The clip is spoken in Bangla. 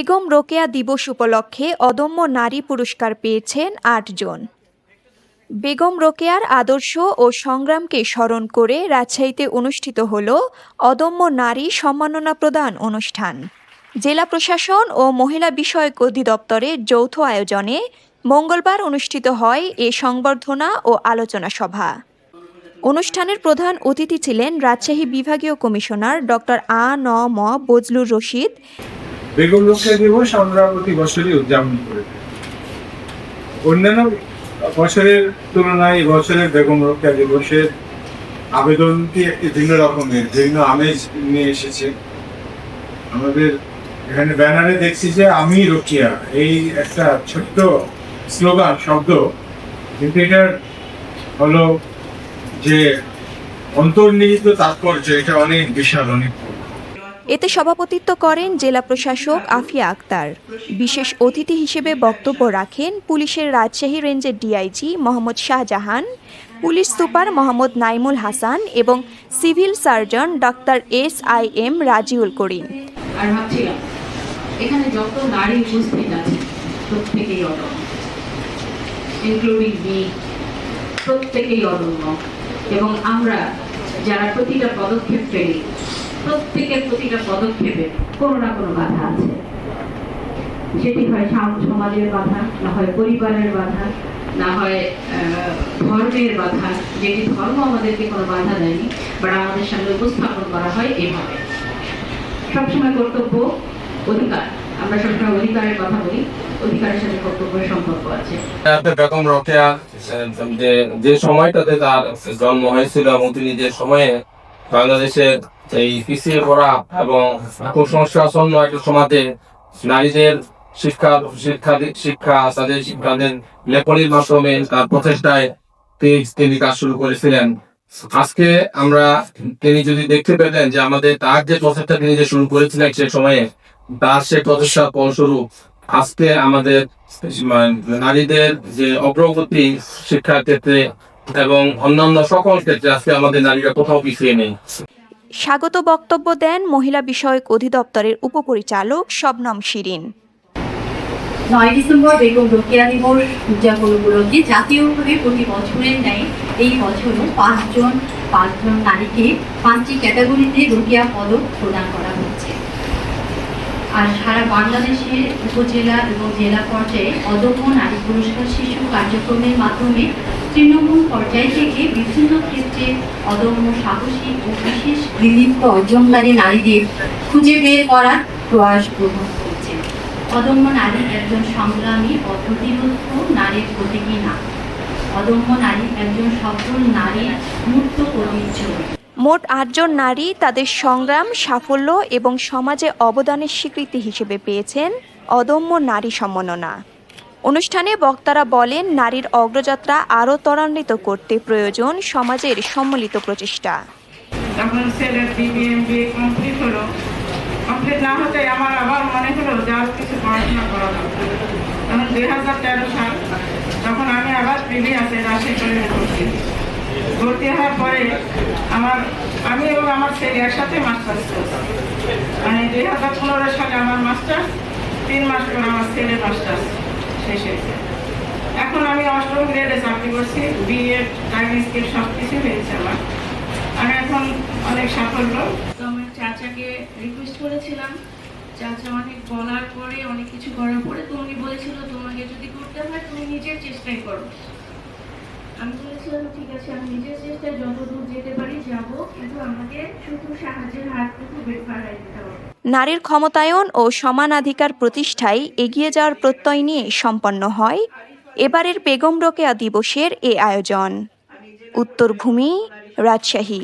বেগম রোকেয়া দিবস উপলক্ষে অদম্য নারী পুরস্কার পেয়েছেন আটজন বেগম রোকেয়ার আদর্শ ও সংগ্রামকে স্মরণ করে রাজশাহীতে অনুষ্ঠিত হল অদম্য নারী সম্মাননা প্রদান অনুষ্ঠান। জেলা প্রশাসন ও মহিলা বিষয়ক অধিদপ্তরের যৌথ আয়োজনে মঙ্গলবার অনুষ্ঠিত হয় এ সংবর্ধনা ও আলোচনা সভা। অনুষ্ঠানের প্রধান অতিথি ছিলেন রাজশাহী বিভাগীয় কমিশনার ডক্টর আ ন ম বজলুর রশিদ বেগম রক্ষা দিবস আমরা প্রতি বছরই উদযাপন করে। অন্যান্য বছরের তুলনায় বছরের বেগম রক্ষা দিবসের আবেদনটি ভিন্ন রকমের, ভিন্ন আমেজ নিয়ে এসেছে আমাদের এখানে ব্যানারে দেখছি যে, আমি রকিয়া এই একটা ছোট্ট স্লোগান, শব্দ কিন্তু এটার হলো যে অন্তর্নিহিত তাৎপর্য, এটা অনেক বিশাল, অনেক। এতে সভাপতিত্ব করেন জেলা প্রশাসক আফিয়া আক্তার। বিশেষ অতিথি হিসেবে বক্তব্য রাখেন পুলিশের রাজশাহী রেঞ্জের D I G Mohammad Shahjahan, police super Mohammad Naimul Hasan এবং civil surgeon doctor S I M Raziul Karim এখানে যত নারী উপস্থিত আছে, প্রত্যেকেই অদম্য। ইনক্লুডিং প্রত্যেকেই অদম্য। এবং আমরা যারা প্রতিটা পদক্ষেপ ফেলি প্রত্যেকের প্রতিটা পদক্ষেপে কোনো না কোনো বাধা আছে। সেটি হয় সাম- সমাজের বাধা, না হয় পরিবারের বাধা, না হয় ধর্মের বাধা। যেটি ধর্ম আমাদেরকে কোনো বাধা দেয়নি বাট আমাদের সামনে উপস্থাপন করা হয় এভাবে। সবসময় কর্তব্য অধিকার। আমরা সবসময় অধিকারের কথা বলি, অধিকারের সাথে কর্তব্যের সম্পর্ক আছে। যে সময়টাতে তার জন্ম হয়েছিল এবং তিনি যে সময়ে বাংলাদেশের এই পিছিয়ে পড়া এবং কুসংস্কারাচ্ছন্ন একটা সমাজে নারীদের শিক্ষা শিক্ষা শিক্ষা তাদের তাদের লেখনির মাধ্যমে তার প্রচেষ্টায় তিনি কাজ শুরু করেছিলেন। আজকে আমরা তিনি যদি দেখতে পেতেন যে আমাদের তার যে প্রচেষ্টা তিনি যে শুরু করেছিলেন সে সময়ে, তার সে প্রচেষ্টার ফলস্বরূপ আজকে আমাদের মানে নারীদের যে অগ্রগতি শিক্ষার ক্ষেত্রে এবং অন্যান্য সকল ক্ষেত্রে আজকে আমাদের নারীরা কোথাও পিছিয়ে নেই। স্বাগত বক্তব্য দেন মহিলা বিষয়ক অধিদপ্তরের উপপরিচালক শবনম শিরিন। নয় ডিসেম্বর বেগম রোকেয়া দিবস উদযাপন উপলক্ষে জাতীয়ভাবে প্রতি বছরের ন্যায় এই বছরও পাঁচজন পাঁচজন নারীকে পাঁচটি ক্যাটাগরিতে রোকেয়া পদক প্রদান করা হচ্ছে। আর সারা বাংলাদেশে উপজেলা এবং জেলা পর্যায়ে অদম্য নারী পুরস্কার শিশু কার্যক্রমের মাধ্যমে তৃণমূল পর্যায় থেকে বিভিন্ন ক্ষেত্রে অদম্য সাহসী ও বিশেষ কৃতিত্ব অর্জনকারী নারীদের খুঁজে বের করার প্রয়াস গ্রহণ করছে। অদম্য নারী একজন সংগ্রামী ও প্রতিরোধ নারীর প্রতীকী না অদম্য নারী একজন সফল নারীর মূর্ত প্রতিচ্ছবি মোট আটজন নারী তাদের সংগ্রাম সাফল্য এবং সমাজে অবদানের স্বীকৃতি হিসেবে পেয়েছেন অদম্য নারী সম্মাননা। অনুষ্ঠানে বক্তারা বলেন, নারীর অগ্রযাত্রা আরও ত্বরান্বিত করতে প্রয়োজন সমাজের সম্মিলিত প্রচেষ্টা। ভর্তি। হওয়ার পরে আমার, আমি এবং আমার ছেলে একসাথে মাস্টার্স মানে দুই হাজার পনেরো সালে আমার মাস্টার্স, তিন মাস পর আমার ছেলে মাস্টার্স। শেষ হয়েছে। এখন আমি অষ্টম গ্রেডে চাকরি করছি বিএড টাইম স্কিল সব কিছু হয়েছে আমার। আমি এখন অনেক সাফল্য। তো আমার চাচাকে রিকোয়েস্ট করেছিলাম। চাচা অনেক বলার পরে অনেক কিছু করার পরে তো উনি বলেছিল, তোমাকে যদি করতে হয়, তুমি নিজের চেষ্টাই করো। আমি ঠিক আছে, আমি নিজের চেষ্টায় যতদূর যেতে পারি যাব, কিন্তু আমাকে শুধু সাহায্যের হাতটুকু দিতে হবে। নারীর ক্ষমতায়ন ও সমানাধিকার প্রতিষ্ঠায় এগিয়ে যাওয়ার প্রত্যয় নিয়ে সম্পন্ন হয় এবারের বেগম রোকেয়া দিবসের এ আয়োজন। উত্তরভূমি, রাজশাহী।